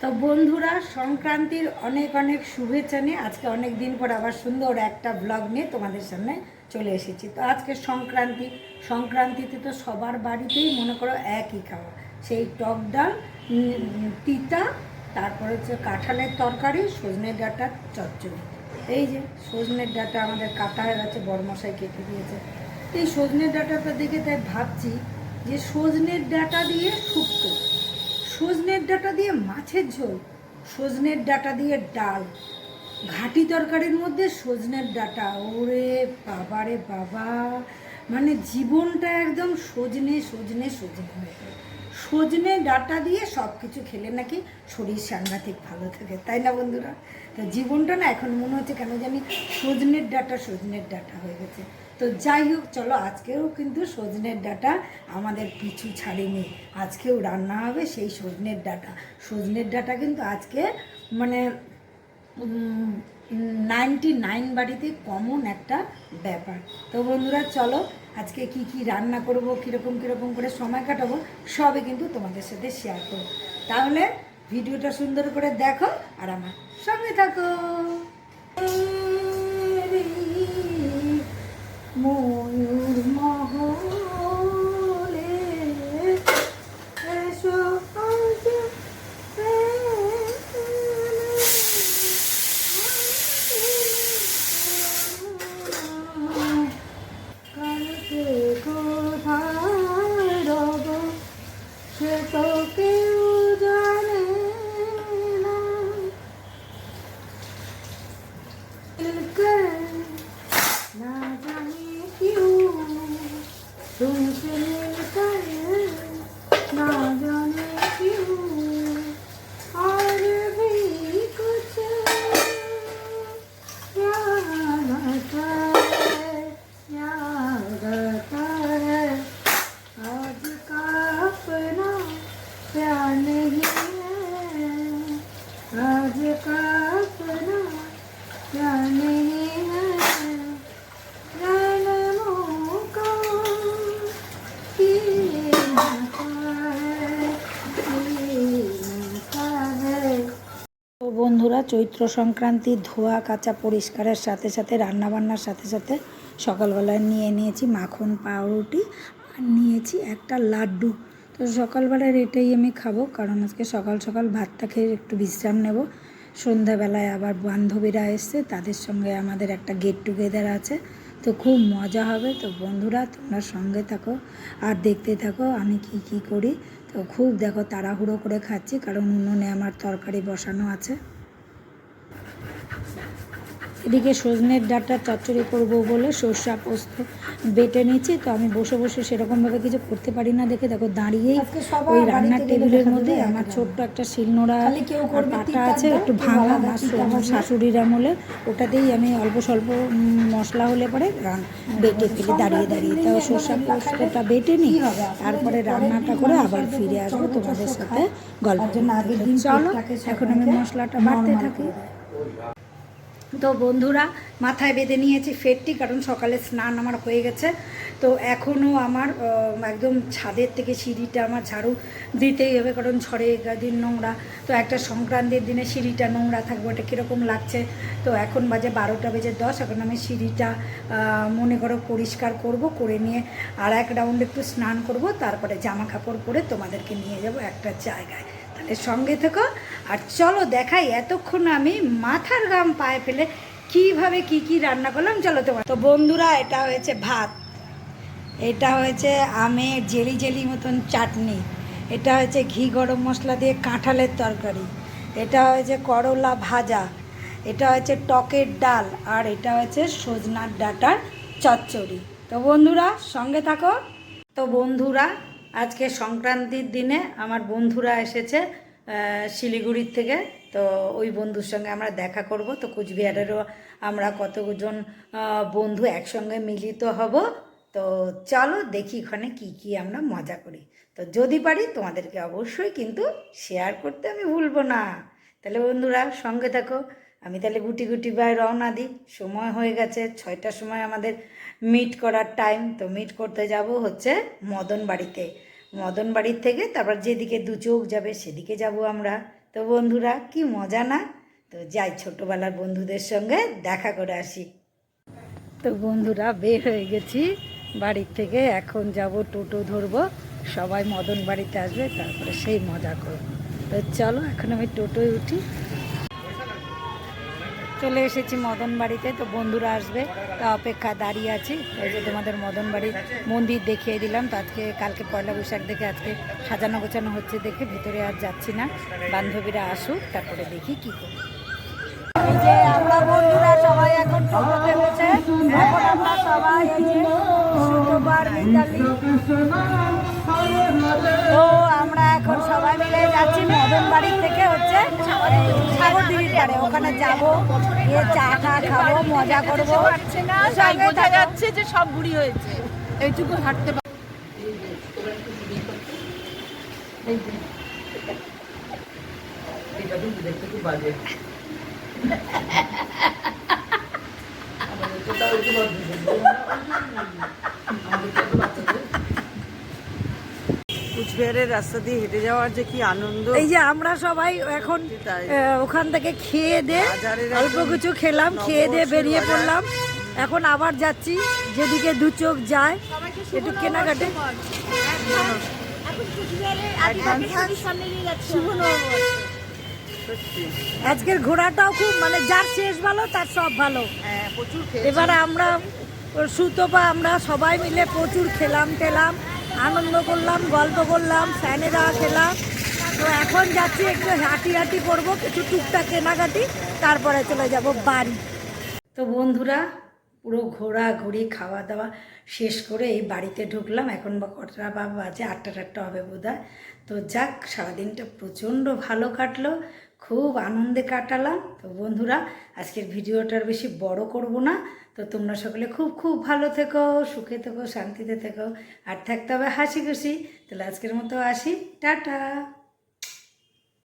তো বন্ধুরা, সংক্রান্তির অনেক অনেক শুভেচ্ছা নিয়ে আজকে অনেক দিন পর আবার সুন্দর একটা ব্লগ নিয়ে তোমাদের সামনে চলে এসেছি। তো আজকে সংক্রান্তি, সংক্রান্তিতে তো সবার বাড়িতেই মনে করো একই খাওয়া। সেই টক ডাল তিতা, তারপরে হচ্ছে কাঁঠালের তরকারি সজনের ডাঁটা, চচ্চড়ি। এই যে সজনের ডাঁটা আমাদের কাটা হয়ে গেছে বড়মশাই কেটে দিয়েছে। এই সজনের ডাঁটাটা দেখে তাই ভাবছি যে সজনের ডাঁটা দিয়ে শুক্তো। সজনের ডাটা দিয়ে মাছের ঝোল, সজনের ডাটা দিয়ে ডাল। ঘাটি তরকারির মধ্যে সজনের ডাটা, ওরে বাবারে বাবা। মানে জীবনটা একদম সজনে সজনে সজনে হয়ে গেল সজনে ডাঁটা দিয়ে সব কিছু খেলে নাকি শরীর সাংঘাতিক ভালো থাকে, তাই না বন্ধুরা? তো জীবনটা না এখন মনে হচ্ছে কেন জানি সজনের ডাটা সজনের ডাটা হয়ে গেছে। তো যাই হোক, চলো আজকেও কিন্তু সজনের ডাটা আমাদের পিছু ছাড়েনি। আজকেও রান্না হবে সেই সজনের ডাটা। সজনের ডাটা কিন্তু আজকে মানে নাইনটি নাইন বাড়িতে কমন একটা ব্যাপার। তো বন্ধুরা, চলো আজকে কি কি রান্না করব, কীরকম কীরকম করে সময় কাটাবো, সবই কিন্তু তোমাদের সাথে শেয়ার করব। তাহলে ভিডিওটা সুন্দর করে দেখো আর আমার সঙ্গে থাকো। मिलकर ना जाने क्यों तुमसे मिलकर ना जाने क्यों और भी कुछ याद आता है याद आता है आज का अपना प्यार नहीं है। आज का বন্ধুরা, চৈত্র সংক্রান্তি ধোয়া কাঁচা পরিষ্কারের সাথে সাথে রান্নাবান্নার সাথে সাথে সকালবেলায় নিয়ে নিয়েছি মাখন, পাউরুটি আর নিয়েছি একটা লাড্ডু। তো সকালবেলার এটাই আমি খাব, কারণ আজকে সকাল সকাল ভাতটা খেয়ে একটু বিশ্রাম নেব। সন্ধ্যাবেলায় আবার বান্ধবীরা এসছে, তাদের সঙ্গে আমাদের একটা গেট টুগেদার আছে। তো খুব মজা হবে। তো বন্ধুরা, তোমরা সঙ্গে থাকো আর দেখতে থাকো আমি কি কি করি। তো খুব দেখো তাড়াহুড়ো করে খাচ্ছি, কারণ উনুনে আমার তরকারি বসানো আছে। এদিকে সজনের ডাঁটা চচ্চড়ি করব বলে সর্ষা পোস্ত বেটে নিচ্ছি তো আমি বসে বসে সেরকমভাবে কিছু করতে পারি না দেখে। দেখো দাঁড়িয়েই ওই রান্নার টেবিলের মধ্যে আমার ছোট্ট একটা শিলনোড়া পাটা আছে একটু ভাঙা আমার শাশুড়ির আমলে ওটাতেই আমি অল্প স্বল্প মশলা হলে পরে বেটে ফেলে দাঁড়িয়ে দাঁড়িয়ে। তাও সর্ষা পোস্তটা বেটে নিই তারপরে রান্নাটা করে আবার ফিরে আসব তোমাদের সাথে গল্প। তো চলো এখন আমি মশলাটা বাড়তে থাকি। তো বন্ধুরা, মাথায় বেঁধে নিয়েছি ফেরটি কারণ সকালে স্নান আমার হয়ে গেছে। তো এখনও আমার একদম ছাদের থেকে সিঁড়িটা আমার ঝাড়ু দিতেই হবে, কারণ ঝড়ে দিন নোংরা। তো একটা সংক্রান্তির দিনে সিঁড়িটা নোংরা থাকবে, ওটা কীরকম লাগছে? তো এখন বাজে বারোটা বেজে দশ, এখন আমি সিঁড়িটা মনে করো পরিষ্কার করব, করে নিয়ে আর এক রাউন্ড একটু স্নান করব, তারপরে জামা কাপড় পরে তোমাদেরকে নিয়ে যাব একটা জায়গায়। তাহলে সঙ্গে থেকো। আর চলো দেখাই এতক্ষণ আমি মাথার গাম পায়ে ফেলে কীভাবে কি কি রান্না করলাম, চলো তোমার। তো বন্ধুরা, এটা হয়েছে ভাত। এটা হয়েছে আমের জেলি জেলি মতন চাটনি। এটা হয়েছে ঘি গরম মশলা দিয়ে কাঁঠালের তরকারি। এটা হয়েছে করলা ভাজা। এটা হয়েছে টকের ডাল। আর এটা হয়েছে সজনার ডাটার চচ্চড়ি। তো বন্ধুরা, সঙ্গে থাকো। তো বন্ধুরা আজকে সংক্রান্তির দিনে আমার বন্ধুরা এসেছে শিলিগুড়ির থেকে। তো ওই বন্ধুর সঙ্গে আমরা দেখা করব। তো কুচবিহারেরও আমরা কতজন বন্ধু একসঙ্গে মিলিত হব। তো চলো দেখি ওখানে কি কি আমরা মজা করি। তো যদি পারি তোমাদেরকে অবশ্যই কিন্তু শেয়ার করতে আমি ভুলবো না। তাহলে বন্ধুরা সঙ্গে থাকো। আমি তাহলে গুটি গুটি বাই রওনা দিই। সময় হয়ে গেছে, ছয়টার সময় আমাদের মিট করার টাইম তো মিট করতে যাব হচ্ছে মদন বাড়িতে মদন বাড়ির থেকে তারপর যেদিকে দু চোখ যাবে সেদিকে যাব আমরা। তো বন্ধুরা, কি মজা না? তো যাই, ছোটোবেলার বন্ধুদের সঙ্গে দেখা করে আসি। তো বন্ধুরা, বের হয়ে গেছি। বাড়ির থেকে এখন যাব, টোটো ধরবো। সবাই মদন বাড়িতে আসবে, তারপরে সেই মজা করব। তো চলো, এখন আমি টোটোয় উঠি। চলে এসেছি মদন বাড়িতে, তো বন্ধুরা আসবে, তা অপেক্ষা দাঁড়িয়ে আছি। ওই যে তোমাদের মদন বাড়ির মন্দির দেখিয়ে দিলাম, তো আজকে কালকে পয়লা বৈশাখ দেখে আজকে সাজানো গোছানো হচ্ছে দেখে, ভিতরে আর যাচ্ছি না। বান্ধবীরা আসুক, তারপরে দেখি কী করি। এই যে আমরা বন্ধুরা সবাই এখন টোটোতে উঠে এখন আমরা সবাই এই যে শুক্রবার মিতালি। তো আমরা এখন সবাই মিলে যাচ্ছি মদন বাড়ি থেকে হচ্ছে সাগর দিঘির পাড়ে। ওখানে যাব গিয়ে চা টা খাব মজা করব। বোঝা যাচ্ছে যে সব বুড়ি হয়েছে। এইটুকু হাঁটতে পার- কুচবিহারের রাস্তা দিয়ে হেঁটে যাওয়ার যে কি আনন্দ। এই যে আমরা সবাই এখন ওখান থেকে খেয়ে দে অল্প কিছু খেলাম খেয়ে দিয়ে বেরিয়ে পড়লাম। এখন আবার যাচ্ছি যেদিকে দু চোখ যায় একটু কেনাকাটে। সত্যি আজকের ঘোরাটাও খুব মানে যার শেষ ভালো তার সব ভালো। হ্যাঁ। এবার আমরা সুতপা আমরা সবাই মিলে প্রচুর খেলাম টেলাম আনন্দ করলাম গল্প করলাম ফ্যানে দেওয়া খেলাম। তো এখন যাচ্ছি একটু হাঁটি হাঁটি করব কিছু টুকটাক কেনাকাটি তারপরে চলে যাব বাড়ি। তো বন্ধুরা পুরো ঘোরাঘুরি খাওয়া দাওয়া শেষ করে এই বাড়িতে ঢুকলাম। এখন বা কটা বা বাজে আটটা টাটটা হবে বোধ তো যাক সারাদিনটা প্রচণ্ড ভালো কাটলো। খুব আনন্দে কাটালাম। তো বন্ধুরা, আজকের ভিডিওটার বেশি বড় করব না। তো তোমরা সকলে খুব খুব ভালো থেকো, সুখে থেকো, শান্তিতে থেকো, আর থাকতে হবে হাসি খুশি তাহলে আজকের মতো আসি। টাটা!